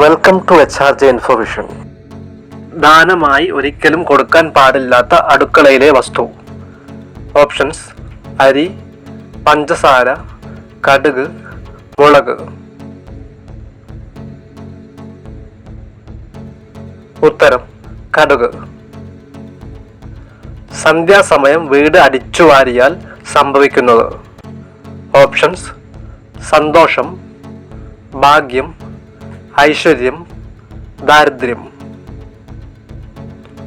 Welcome to H R J information ദാനമായി ഒരിക്കലും കൊടുക്കാൻ പാടില്ലാത്ത അടുക്കളയിലെ വസ്തു. ഓപ്ഷൻസ് അരി പഞ്ചസാര കടുക് മുളക്. ഉത്തരം കടുക്. സന്ധ്യാസമയം വീട് അടിച്ചു വാരിയാൽ സംഭവിക്കുന്നത്. ഓപ്ഷൻസ് സന്തോഷം ഭാഗ്യം ഐശ്വര്യം ദാരിദ്ര്യം.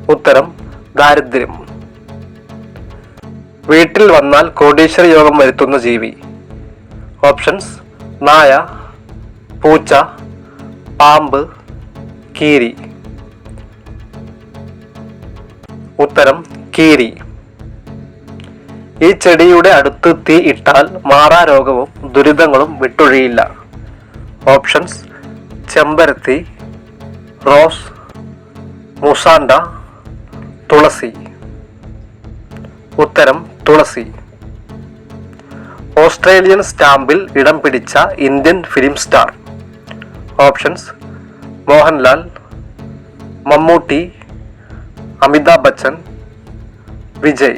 ഉത്തരം ദാരിദ്ര്യം. വീട്ടിൽ വന്നാൽ കോടീശ്വര യോഗം വരുത്തുന്ന ജീവി. ഓപ്ഷൻസ് നായ പൂച്ച പാമ്പ് കീരി. ഉത്തരം കീരി. ഈ ചെടിയുടെ അടുത്ത് തീ ഇട്ടാൽ മാറാ രോഗവും ദുരിതങ്ങളും വിട്ടൊഴിയില്ല. ഓപ്ഷൻസ് ചെമ്പരത്തി റോസ് മുസാണ്ട തുളസി. ഉത്തരം തുളസി. ഓസ്ട്രേലിയൻ സ്റ്റാമ്പിൽ ഇടം പിടിച്ച Indian film star. Options Mohanlal Mammootty Amitabh Bachchan Vijay.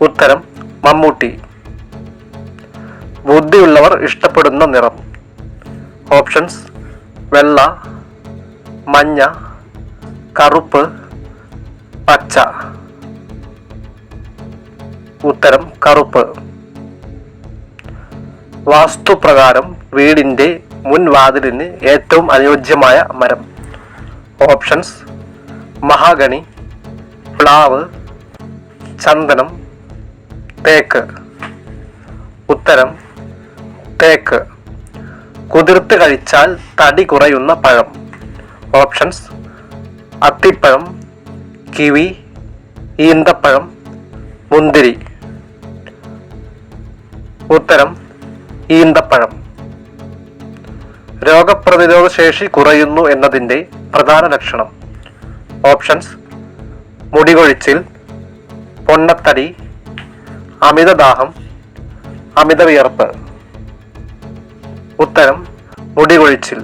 ഉത്തരം മമ്മൂട്ടി. ബുദ്ധിയുള്ളവർ ഇഷ്ടപ്പെടുന്ന നിറം. ഓപ്ഷൻസ്. വെള്ള മഞ്ഞ കറുപ്പ് പച്ച. ഉത്തരം കറുപ്പ്. വാസ്തുപ്രകാരം വീടിന്റെ മുൻവാതിലിന് ഏറ്റവും അനുയോജ്യമായ മരം. ഓപ്ഷൻസ് മഹാഗണി പ്ലാവ് ചന്ദനം തേക്ക്. ഉത്തരം തേക്ക്. കുതിർത്ത് കഴിച്ചാൽ തടി കുറയുന്ന പഴം. ഓപ്ഷൻസ്. അത്തിപ്പഴം കിവി ഈന്തപ്പഴം മുന്തിരി. ഉത്തരം ഈന്തപ്പഴം. രോഗപ്രതിരോധ ശേഷി കുറയുന്നു എന്നതിന്റെ പ്രധാന ലക്ഷണം. ഓപ്ഷൻസ്. മുടികൊഴിച്ചിൽ പൊണ്ണത്തടി അമിതദാഹം അമിത വിയർപ്പ് ഉത്തരം മുടികൊഴിച്ചിൽ.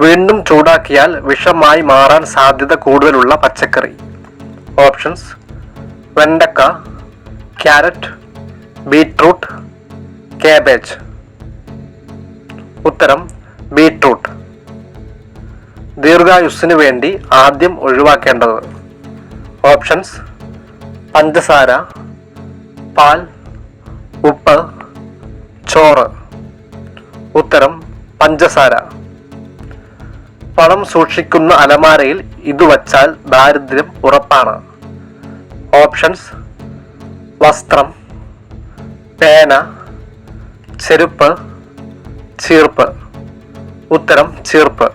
വീണ്ടും ചൂടാക്കിയാൽ വിഷമായി മാറാൻ സാധ്യത കൂടുതലുള്ള പച്ചക്കറി. ഓപ്ഷൻസ് വെണ്ടക്ക ക്യാരറ്റ് ബീട്രൂട്ട് കാബേജ് ഉത്തരം ബീട്രൂട്ട്. ദീർഘായുസ്സിന് വേണ്ടി ആദ്യം ഒഴിവാക്കേണ്ടത്. ഓപ്ഷൻസ് പഞ്ചസാര പാൽ ഉപ്പ് ചോറ്. ഉത്തരം പഞ്ചസാര. പണം സൂക്ഷിക്കുന്ന അലമാരയിൽ ഇത് വച്ചാൽ ദാരിദ്ര്യം ഉറപ്പാണ്. ഓപ്ഷൻസ് വസ്ത്രം പേന ചെരുപ്പ് ചീർപ്പ്. ഉത്തരം ചീർപ്പ്.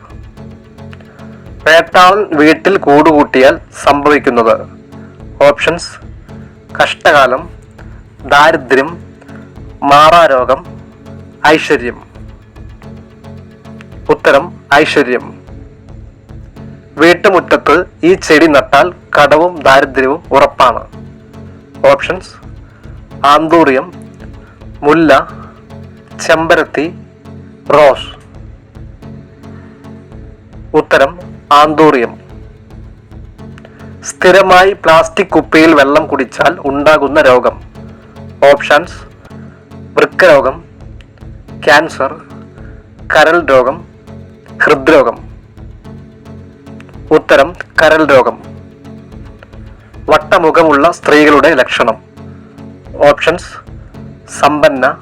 വേട്ടാളൻ വീട്ടിൽ കൂടുകൂട്ടിയാൽ സംഭവിക്കുന്നത്. ഓപ്ഷൻസ് കഷ്ടകാലം ദാരിദ്ര്യം മാറാരോഗം ഐശ്വര്യം. ഉത്തരം ഐശ്വര്യം. വീട്ടുമുറ്റത്ത് ഈ ചെടി നട്ടാൽ കടവും ദാരിദ്ര്യവും ഉറപ്പാണ്. ഓപ്ഷൻസ് ആന്തൂറിയം മുല്ല ചെമ്പരത്തി റോസ്. ഉത്തരം ആന്തൂറിയം. സ്ഥിരമായി പ്ലാസ്റ്റിക് കുപ്പിയിൽ വെള്ളം കുടിച്ചാൽ ഉണ്ടാകുന്ന രോഗം. ഓപ്ഷൻസ് വൃക്കരോഗം ക്യാൻസർ കരൾ രോഗം ഹൃദ്രോഗം. ഉത്തരം കരൾ രോഗം. വട്ടമുഖമുള്ള സ്ത്രീകളുടെ ലക്ഷണം. ഓപ്ഷൻസ് സമ്പന്ന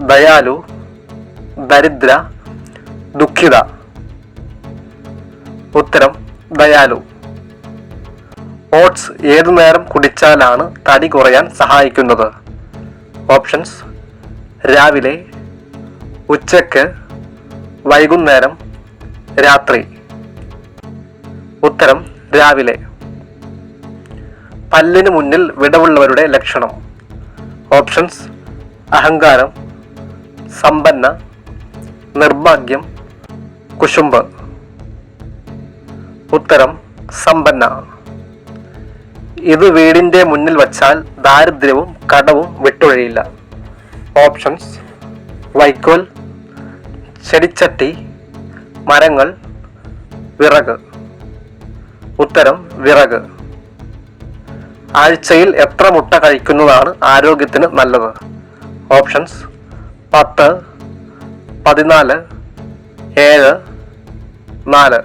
ദയാലു ദരിദ്ര ദുഃഖിത. ഉത്തരം ദയാലു. ഓട്സ് ഏതു നേരം കുടിച്ചാലാണ് തടി കുറയാൻ സഹായിക്കുന്നത്? ഓപ്ഷൻസ് രാവിലെ ഉച്ചയ്ക്ക് വൈകുന്നേരം രാത്രി. ഉത്തരം രാവിലെ. പല്ലിന് മുന്നിൽ വിടവുള്ളവരുടെ ലക്ഷണം. ഓപ്ഷൻസ് അഹങ്കാരം സമ്പന്ന നിർഭാഗ്യം കുശുമ്പ്. ഉത്തരം സമ്പന്ന. ഇത് വീടിന്റെ മുന്നിൽ വച്ചാൽ ദാരിദ്ര്യവും കടവും വിട്ടൊഴിയില്ല. ഓപ്ഷൻസ്. വൈക്കോൽ ചെടിച്ചട്ടി മരങ്ങൾ വിറക്. ഉത്തരം വിറക്. ആഴ്ചയിൽ എത്ര മുട്ട കഴിക്കുന്നതാണ് ആരോഗ്യത്തിന് നല്ലത്? ഓപ്ഷൻസ് പത്ത് പതിനാല് ഏഴ് നാല്.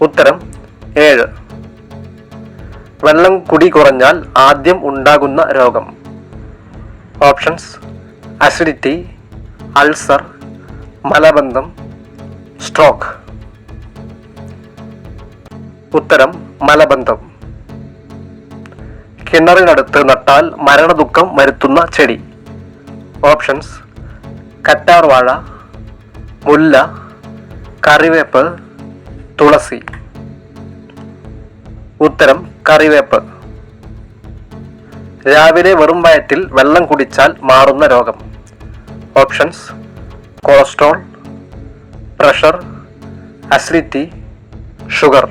ഉത്തരം ഏഴ്. വെള്ളം കുടി കുറഞ്ഞാൽ ആദ്യം ഉണ്ടാകുന്ന രോഗം. ഓപ്ഷൻസ്. അസിഡിറ്റി അൾസർ മലബന്ധം സ്ട്രോക്ക്. ഉത്തരം മലബന്ധം. കിണറിനടുത്ത് നട്ടാൽ മരണദുഃഖം വരുത്തുന്ന ചെടി. ഓപ്ഷൻസ് കറ്റാർവാഴ മുല്ല കറിവേപ്പ് തുളസി. ഉത്തരം കറിവേപ്പ്. രാവിലെ വെറും വയറ്റിൽ വെള്ളം കുടിച്ചാൽ മാറുന്ന രോഗം. Options cholesterol pressure acidity sugar.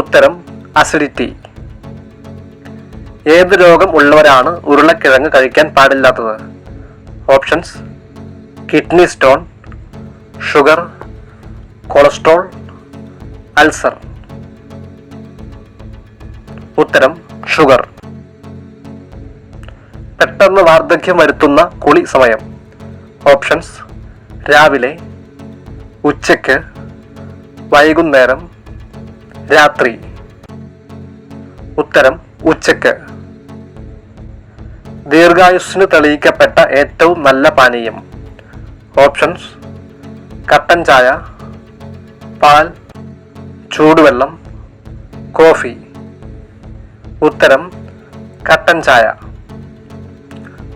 ഉത്തരം അസിഡിറ്റി. ഏത് രോഗം ഉള്ളവരാണ് ഉരുളക്കിഴങ്ങ് കഴിക്കാൻ പാടില്ലാത്തത്? Options kidney stone sugar cholesterol ulcer. ഉത്തരം ഷുഗർ. പെട്ടെന്ന് വാർദ്ധക്യം വരുത്തുന്ന കുളി സമയം. ഓപ്ഷൻസ് രാവിലെ ഉച്ചയ്ക്ക് വൈകുന്നേരം രാത്രി. ഉത്തരം ഉച്ചയ്ക്ക്. ദീർഘായുസ്സിന് തെളിയിക്കപ്പെട്ട ഏറ്റവും നല്ല പാനീയം. ഓപ്ഷൻസ് കട്ടൻ ചായ പാൽ ചൂടുവെള്ളം കോഫി. ഉത്തരം കട്ടൻ ചായ.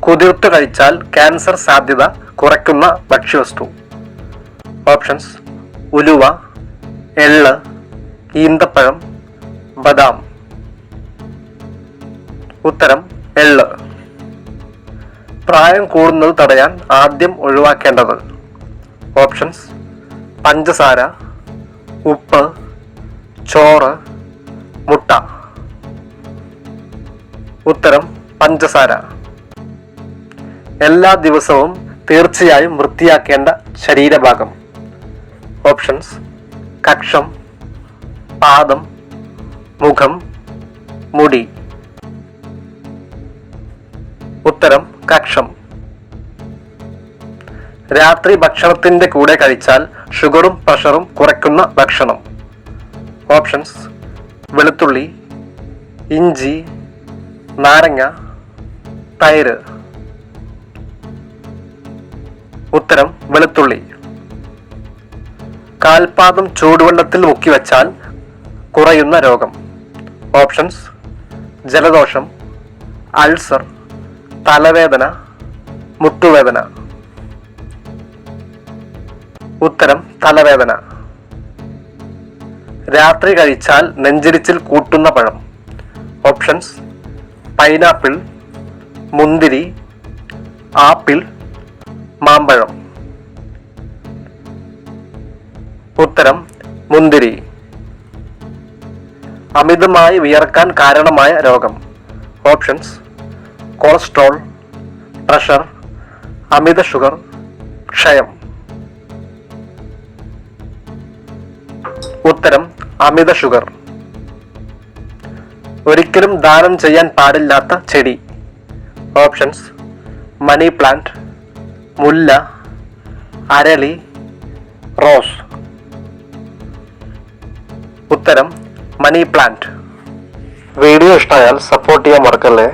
കുതിർത്ത് കഴിച്ചാൽ ക്യാൻസർ സാധ്യത കുറയ്ക്കുന്ന ഭക്ഷ്യവസ്തു. ഓപ്ഷൻസ് ഉലുവ എള്ള് ഈന്തപ്പഴം ബദാം. ഉത്തരം എള്ള്. പ്രായം കൂടുന്നത് തടയാൻ ആദ്യം ഒഴിവാക്കേണ്ടത്. ഓപ്ഷൻസ് പഞ്ചസാര ഉപ്പ് ചോറ് മുട്ട. ഉത്തരം പഞ്ചസാര. എല്ലാ ദിവസവും തീർച്ചയായും വൃത്തിയാക്കേണ്ട ശരീരഭാഗം. ഓപ്ഷൻസ് കക്ഷം പാദം മുഖം മുടി. ഉത്തരം കക്ഷം. രാത്രി ഭക്ഷണത്തിന്റെ കൂടെ കഴിച്ചാൽ ഷുഗറും പ്രഷറും കുറയ്ക്കുന്ന ഭക്ഷണം. ഓപ്ഷൻസ് വെളുത്തുള്ളി ഇഞ്ചി നാരങ്ങ തൈര്. ഉത്തരം വെളുത്തുള്ളി. കാൽപാദം ചൂടുവെള്ളത്തിൽ മുക്കി വച്ചാൽ കുറയുന്ന രോഗം. ഓപ്ഷൻസ് ജലദോഷം അൾസർ തലവേദന മുട്ടുവേദന. ഉത്തരം തലവേദന. രാത്രി കഴിച്ചാൽ നെഞ്ചിരിച്ചിൽ കൂട്ടുന്ന പഴം. ഓപ്ഷൻസ് പൈനാപ്പിൾ മുന്തിരി ആപ്പിൾ മാമ്പഴം. ഉത്തരം മുന്തിരി. അമിതമായി വിയർക്കാൻ കാരണമായ രോഗം. ഓപ്ഷൻസ് കൊളസ്ട്രോൾ പ്രഷർ അമിത ഷുഗർ ക്ഷയം. ഉത്തരം അമിത ഷുഗർ. ഒരിക്കലും ദാനം ചെയ്യാൻ പാടില്ലാത്ത ചെടി. ഓപ്ഷൻസ് മണി പ്ലാന്റ് മുല്ല അരളി റോസ്. ഉത്തരം മണി പ്ലാന്റ്. വീഡിയോ ഇഷ്ടമായാൽ സപ്പോർട്ട് ചെയ്യാൻ മറക്കല്ലേ?